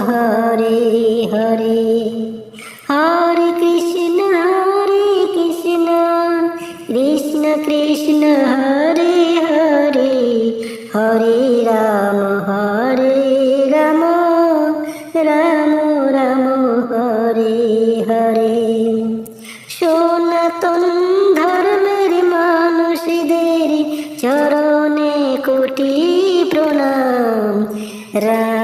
হরে হরে। হরে কৃষ্ণ হরে কৃষ্ণ। কৃষ্ণ কৃষ্ণ, হরে হরে। হরে রাম হরে রাম। রাম রাম, হরে হরে। সনাতন ধর্মের মানুষদের চরণে কোটি প্রণাম। রাধে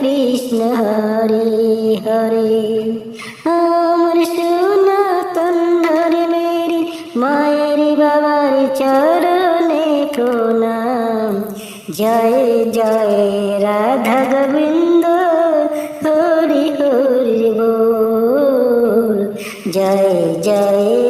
কৃষ্ণ হরে হরে। আমার সোনা সনাতন ধর্মের মায়ের বাবার চরণে প্রণাম। জয় জয়, রাধা গোবিন্দ, হরি হরি বল। জয় জয়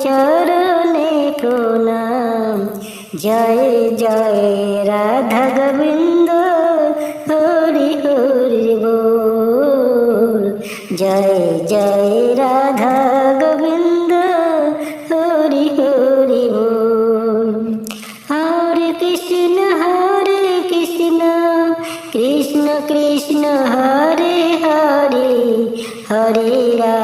চরণে প্রণাম। জয় জয়, রাধা গোবিন্দ, হরি হরি বল। জয় জয়, রাধা গোবিন্দ, হরি হরি বল। হরে কৃষ্ণ হরে কৃষ্ণ কৃষ্ণ কৃষ্ণ, হরে হরে হরে রাম